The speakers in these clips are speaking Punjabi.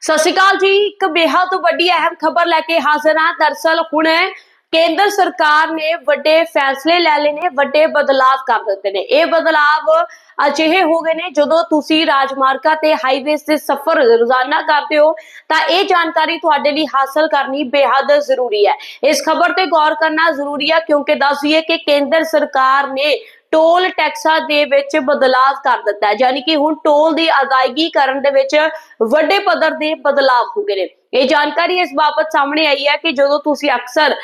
ਸਤਿ ਸ਼੍ਰੀ ਅਕਾਲ ਜੀ। ਇੱਕ ਬੇਹੱਦ ਵੱਡੀ ਅਹਿਮ ਖਬਰ ਲੈ ਕੇ ਹਾਜ਼ਰ ਹਾਂ। ਦਰਸਲ ਹੁਣ ਕੇਂਦਰ ਸਰਕਾਰ ਨੇ ਵੱਡੇ ਫੈਸਲੇ ਲੈ ਲਏ ਨੇ, ਵੱਡੇ ਬਦਲਾਅ ਕਰ ਦਿੱਤੇ ਨੇ। ਇਹ ਬਦਲਾਅ ਅਜਿਹੇ ਹੋ ਗਏ ਨੇ, ਜਦੋਂ ਤੁਸੀਂ ਰਾਜਮਾਰਗਾਂ ਤੇ ਹਾਈਵੇਸ ਤੇ ਸਫ਼ਰ ਰੋਜ਼ਾਨਾ ਕਰਦੇ ਹੋ, ਤਾਂ ਇਹ ਜਾਣਕਾਰੀ ਤੁਹਾਡੇ ਲਈ ਹਾਸਲ ਕਰਨੀ ਬੇਹੱਦ ਜ਼ਰੂਰੀ ਹੈ। ਇਸ ਖਬਰ ਤੇ ਗੌਰ ਕਰਨਾ ਜ਼ਰੂਰੀ ਹੈ, ਕਿਉਂਕਿ ਦੱਸ ਦਈਏ ਕਿ ਕੇਂਦਰ ਸਰਕਾਰ ਨੇ ਟੋਲ ਟੈਕਸਾਂ ਦੇ ਵਿੱਚ ਬਦਲਾਅ ਕਰ ਦਿੱਤਾ ਹੈ। ਯਾਨੀ ਕਿ ਹੁਣ ਟੋਲ ਦੀ ਅਦਾਇਗੀ ਕਰਨ ਦੇ ਵਿੱਚ ਵੱਡੇ ਪੱਧਰ ਦੇ ਬਦਲਾਅ ਹੋ ਗਏ ਨੇ। ਇਹ ਜਾਣਕਾਰੀ ਇਸ ਬਾਬਤ ਸਾਹਮਣੇ ਆਈ ਹੈ ਕਿ ਜਦੋਂ ਤੁਸੀਂ ਅਕਸਰ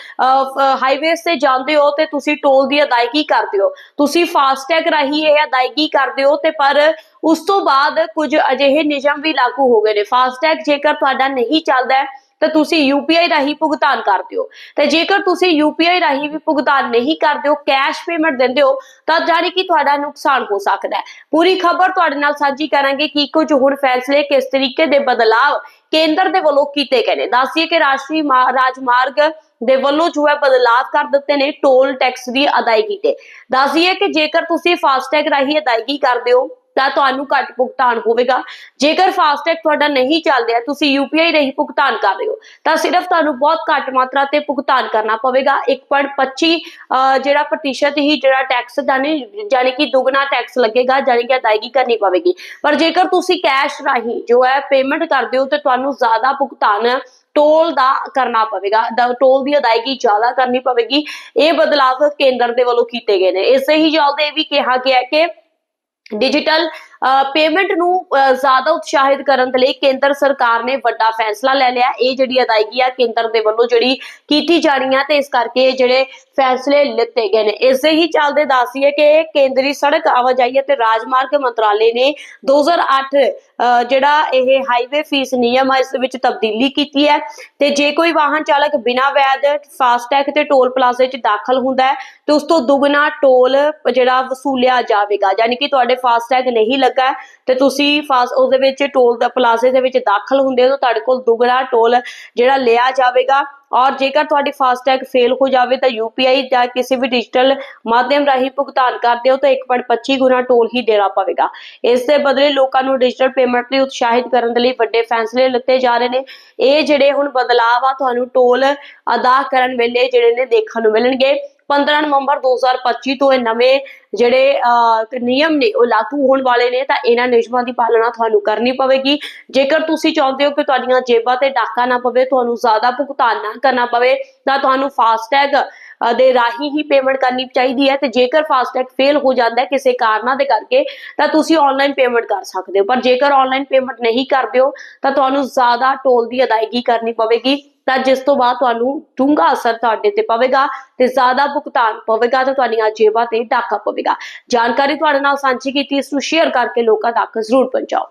ਹਾਈਵੇਜ਼ ਤੇ ਜਾਂਦੇ ਹੋ ਤੇ ਤੁਸੀਂ ਟੋਲ ਦੀ ਅਦਾਇਗੀ ਕਰਦੇ ਹੋ। ਤੁਸੀਂ ਫਾਸਟੈਗ ਰਾਹੀਂ ਇਹ ਅਦਾਇਗੀ ਕਰਦੇ ਹੋ ਤੇ ਪਰ ਉਸ ਤੋਂ ਬਾਅਦ ਕੁਝ ਅਜਿਹੇ ਨਿਯਮ ਵੀ ਲਾਗੂ ਹੋ ਗਏ ਨੇ। ਫਾਸਟੈਗ ਜੇਕਰ ਤੁਹਾਡਾ ਨਹੀਂ ਚੱਲਦਾ ਹੈ ਤਾਂ ਤੁਸੀਂ UPI ਰਾਹੀਂ ਭੁਗਤਾਨ ਕਰਦੇ ਹੋ ਤੇ ਜੇਕਰ ਤੁਸੀਂ UPI ਰਾਹੀਂ ਵੀ ਭੁਗਤਾਨ ਨਹੀਂ ਕਰਦੇ ਹੋ ਕੈਸ਼ ਪੇਮੈਂਟ ਦਿੰਦੇ ਹੋ, ਤਾਂ ਜਾਨੀ ਕਿ ਤੁਹਾਡਾ ਨੁਕਸਾਨ ਹੋ ਸਕਦਾ ਹੈ। ਪੂਰੀ ਖਬਰ ਤੁਹਾਡੇ ਨਾਲ ਸਾਂਝੀ ਕਰਾਂਗੇ ਕਿ ਕੁਝ ਹੁਣ ਫੈਸਲੇ ਕਿਸ ਤਰੀਕੇ ਦੇ ਬਦਲਾਅ ਕੇਂਦਰ ਦੇ ਵੱਲੋਂ ਕੀਤੇ ਗਏ ਨੇ। ਦੱਸਿਏ ਕਿ ਰਾਸ਼ਟਰੀ ਮਾ- ਰਾਜਮਾਰਗ ਦੇ ਵੱਲੋਂ ਜੋ ਹੈ ਬਦਲਾਅ ਕਰ ਦਿੱਤੇ ਨੇ, ਟੋਲ ਟੈਕਸ ਦੀ ਅਦਾਇਗੀ ਤੇ। ਦੱਸਿਏ ਕਿ ਜੇਕਰ ਤੁਸੀਂ ਫਾਸਟੈਗ ਰਾਹੀਂ ਅਦਾਇਗੀ ਕਰਦੇ ਹੋ ਤਾਂ ਤੁਹਾਨੂੰ ਘੱਟ ਭੁਗਤਾਨ ਹੋਵੇਗਾ। ਜੇਕਰ ਫਾਸਟੈਗ ਤੁਹਾਡਾ ਨਹੀਂ ਚੱਲਦਾ ਰਿਹਾ ਤੁਸੀਂ UPI ਰਾਹੀਂ ਭੁਗਤਾਨ ਕਰ ਰਹੇ ਹੋ, ਤਾਂ ਸਿਰਫ ਤੁਹਾਨੂੰ ਬਹੁਤ ਘੱਟ ਮਾਤਰਾ ਤੇ ਭੁਗਤਾਨ ਕਰਨਾ ਪਵੇਗਾ। 1.25 ਜਿਹੜਾ ਪ੍ਰਤੀਸ਼ਤ ਹੀ ਜਿਹੜਾ ਟੈਕਸ ਜਾਨੀ ਜਾਨੀ ਕਿ ਦੁੱਗਣਾ ਟੈਕਸ ਲੱਗੇਗਾ ਜਾਨੀ ਕਿ ਅਦਾਇਗੀ ਕਰਨੀ ਪਵੇਗੀ। ਪਰ ਜੇਕਰ ਤੁਸੀਂ ਕੈਸ਼ ਰਾਹੀਂ ਜੋ ਹੈ ਪੇਮੈਂਟ ਕਰਦੇ ਹੋ, ਤੇ ਤੁਹਾਨੂੰ ਜ਼ਿਆਦਾ ਭੁਗਤਾਨ ਟੋਲ ਦਾ ਕਰਨਾ ਪਵੇਗਾ ਟੋਲ ਦੀ ਅਦਾਇਗੀ ਜ਼ਿਆਦਾ ਕਰਨੀ ਪਵੇਗੀ। ਇਹ ਬਦਲਾਅ ਕੇਂਦਰ ਦੇ ਵੱਲੋਂ ਕੀਤੇ ਗਏ ਨੇ। ਇਸੇ ਹੀ ਜਲਦੇ ਇਹ ਵੀ ਕਿਹਾ ਗਿਆ ਕਿ ਡਿਜੀਟਲ ਪੇਮੈਂਟ ਨੂੰ ਜ਼ਿਆਦਾ ਉਤਸ਼ਾਹਿਤ ਕਰਨ ਦੇ ਲਈ ਕੇਂਦਰ ਸਰਕਾਰ ਨੇ ਵੱਡਾ ਫੈਸਲਾ ਲੈ ਲਿਆ। ਇਹ ਜਿਹੜੀ ਅਦਾਇਗੀ ਆ ਕੇਂਦਰ ਦੇ ਵੱਲੋਂ ਜਿਹੜੀ ਕੀਤੀ ਜਾਣੀ ਆ ਤੇ ਇਸ ਕਰਕੇ ਜਿਹੜੇ ਫੈਸਲੇ ਲਿੱਤੇ ਗਏ ਨੇ। ਇਸੇ ਹੀ ਚੱਲਦੇ ਦੱਸੀਏ ਕਿ ਕੇਂਦਰੀ ਸੜਕ ਆਵਾਜਾਈ ਅਤੇ ਰਾਜਮਾਰਗ ਮੰਤਰਾਲੇ ਨੇ 2008 ਅਹ, ਜਿਹੜਾ ਇਹ ਹਾਈਵੇ ਫੀਸ ਨਿਯਮ ਹੈ ਇਸ ਵਿੱਚ ਤਬਦੀਲੀ ਕੀਤੀ ਹੈ ਤੇ ਜੇ ਕੋਈ ਵਾਹਨ ਚਾਲਕ ਬਿਨਾਂ ਵੈਦ ਫਾਸਟੈਗ ਤੇ ਟੋਲ ਪਲਾਜ਼ੇ 'ਚ ਦਾਖਲ ਹੁੰਦਾ ਹੈ ਤੇ ਉਸ ਤੋਂ ਦੁੱਗਣਾ ਟੋਲ ਜਿਹੜਾ ਵਸੂਲਿਆ ਜਾਵੇਗਾ। ਯਾਨੀ ਕਿ ਤੁਹਾਡੇ ਫਾਸਟੈਗ ਨਹੀਂ ਲੱਗਾ ਤੇ ਤੁਸੀਂ ਫਾਸ ਉਹਦੇ ਵਿੱਚ ਟੋਲ ਦਾ ਪਲਾਜ਼ੇ ਦੇ ਵਿੱਚ ਦਾਖਲ ਹੁੰਦੇ ਹੋ ਤਾਂ ਤੁਹਾਡੇ ਕੋਲ ਦੁੱਗਣਾ ਟੋਲ ਜਿਹੜਾ ਲਿਆ ਜਾਵੇਗਾ। ਔਰ ਜੇਕਰ ਤੁਹਾਡੀ ਫਾਸਟੈਗ ਫੇਲ ਹੋ ਜਾਵੇ ਤਾਂ UPI ਜਾਂ ਕਿਸੇ ਵੀ ਡਿਜੀਟਲ ਮਾਧਿਅਮ ਰਾਹੀਂ ਭੁਗਤਾਨ ਕਰਦੇ ਹੋ ਤਾਂ 1.25 ਗੁਣਾ ਟੋਲ ਹੀ ਦੇਣਾ ਪਵੇਗਾ। ਇਸ ਦੇ ਬਦਲੇ ਲੋਕਾਂ ਨੂੰ ਡਿਜੀਟਲ ਪੇਮੈਂਟ ਲਈ ਉਤਸ਼ਾਹਿਤ ਕਰਨ ਦੇ ਲਈ ਵੱਡੇ ਫੈਸਲੇ ਲਿੱਤੇ ਜਾ ਰਹੇ ਨੇ। ਇਹ ਜਿਹੜੇ ਹੁਣ ਬਦਲਾਅ ਆ, ਤੁਹਾਨੂੰ ਟੋਲ ਅਦਾ ਕਰਨ ਵੇਲੇ ਜਿਹੜੇ ਨੇ ਦੇਖਣ ਨੂੰ ਮਿਲਣਗੇ। 15 ਨਵੰਬਰ 2025 ਤੋਂ ਇਹ ਨਵੇਂ ਜਿਹੜੇ ਨਿਯਮ ਨੇ, ਉਹ ਲਾਗੂ ਹੋਣ ਵਾਲੇ ਨੇ, ਤਾਂ ਇਹਨਾਂ ਨਿਯਮਾਂ ਦੀ ਪਾਲਣਾ ਤੁਹਾਨੂੰ ਕਰਨੀ ਪਵੇਗੀ। ਜੇਕਰ ਤੁਸੀਂ ਚਾਹੁੰਦੇ ਹੋ ਕਿ ਤੁਹਾਡੀਆਂ ਜੇਬਾਂ ਤੇ ਡਾਕਾ ਨਾ ਪਵੇ, ਤੁਹਾਨੂੰ ਜ਼ਿਆਦਾ ਭੁਗਤਾਨ ਨਾ ਕਰਨਾ ਪਵੇ, ਤਾਂ ਤੁਹਾਨੂੰ ਫਾਸਟੈਗ ਦੇ ਰਾਹੀਂ ਹੀ ਪੇਮੈਂਟ ਕਰਨੀ ਚਾਹੀਦੀ ਹੈ। ਤੇ ਜੇਕਰ ਫਾਸਟੈਗ ਫੇਲ ਹੋ ਜਾਂਦਾ ਹੈ ਕਿਸੇ ਕਾਰਨਾਂ ਦੇ ਕਰਕੇ, ਤਾਂ ਤੁਸੀਂ ਆਨਲਾਈਨ ਪੇਮੈਂਟ ਕਰ ਸਕਦੇ ਹੋ। ਪਰ ਜੇਕਰ ਆਨਲਾਈਨ ਪੇਮੈਂਟ ਨਹੀਂ ਕਰਦੇ ਹੋ, ਤਾਂ ਤੁਹਾਨੂੰ ਜ਼ਿਆਦਾ ਟੋਲ ਦੀ ਅਦਾਇਗੀ ਕਰਨੀ ਪਵੇਗੀ। ਤਾਂ ਜਿਸ ਤੋਂ ਬਾਅਦ ਤੁਹਾਨੂੰ ਡੂੰਘਾ ਅਸਰ ਤੁਹਾਡੇ ਤੇ ਪਵੇਗਾ ਤੇ ਜ਼ਿਆਦਾ ਭੁਗਤਾਨ ਪਵੇਗਾ ਤੇ ਤੁਹਾਡੀਆਂ ਜੇਬਾਂ ਤੇ ਡਾਕਾ ਪਵੇਗਾ। ਜਾਣਕਾਰੀ ਤੁਹਾਡੇ ਨਾਲ ਸਾਂਝੀ ਕੀਤੀ, ਇਸ ਨੂੰ ਸ਼ੇਅਰ ਕਰਕੇ ਲੋਕਾਂ ਤੱਕ ਜ਼ਰੂਰ ਪਹੁੰਚਾਓ।